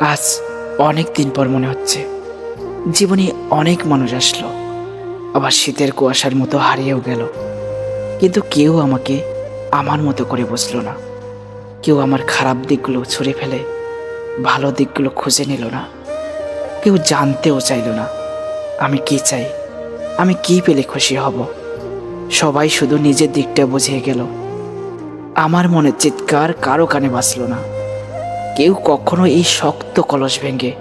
আজ অনেক দিন পর মনে হচ্ছে। জীবনে অনেক মানুষ আসলো। আবার শীতের কুয়াশার মতো হারিয়েও গেল। কিন্তু কেউ আমাকে আমার মতো করে বসল না। কেউ আমার খারাপ দিকগুলো ছুঁড়ে ফেলে, ভালো দিকগুলো খুঁজে নিল না। কেউ জানতেও চাইল না, আমি কি চাই, আমি কি পেলে খুশি হব। সবাই শুধু নিজের দিকটা বুঝিয়ে গেল। আমার মনের চিৎকার কারও কানে বাঁচল না। কেউ কখনো এই শক্ত কলস ভেঙে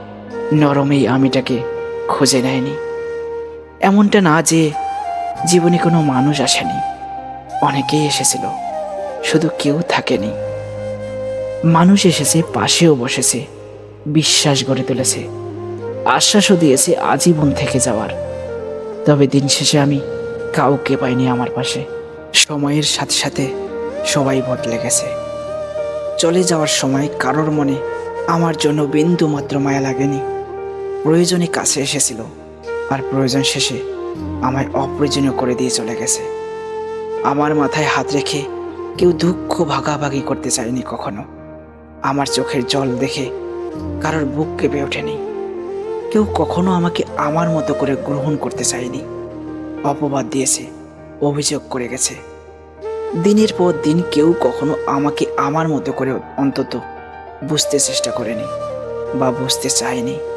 নরম এই আমিটাকে খুঁজে নেয়নি। এমনটা না যে জীবনে কোনো মানুষ আসেনি। অনেকেই এসেছিল, শুধু কেউ থাকেনি। মানুষ এসেছে, পাশেও বসেছে, বিশ্বাস গড়ে তুলেছে, আশ্বাসও দিয়েছে আজীবন থেকে যাওয়ার। তবে দিন শেষে আমি কাউকে পাইনি আমার পাশে। সময়ের সাথে সাথে সবাই বদলে গেছে। চলে যাওয়ার সময় কারোর মনে আমার জন্য বিন্দু মাত্র মায়া লাগেনি। প্রয়োজনে কাছে এসেছিল আর প্রয়োজন শেষে আমায় অপ্রয়োজনীয় করে দিয়ে চলে গেছে। আমার মাথায় হাত রেখে কেউ দুঃখ ভাগাভাগি করতে চায়নি কখনো। আমার চোখের জল দেখে কারোর বুক কেঁপে ওঠেনি। কেউ কখনো আমাকে আমার মতো করে গ্রহণ করতে চায়নি। অপবাদ দিয়েছে, অভিযোগ করে গেছে। দিনের পর দিন কেউ কখনো আমাকে আমার মতো করে অন্তত বুঝতে চেষ্টা করেনি বা বুঝতে চায়নি।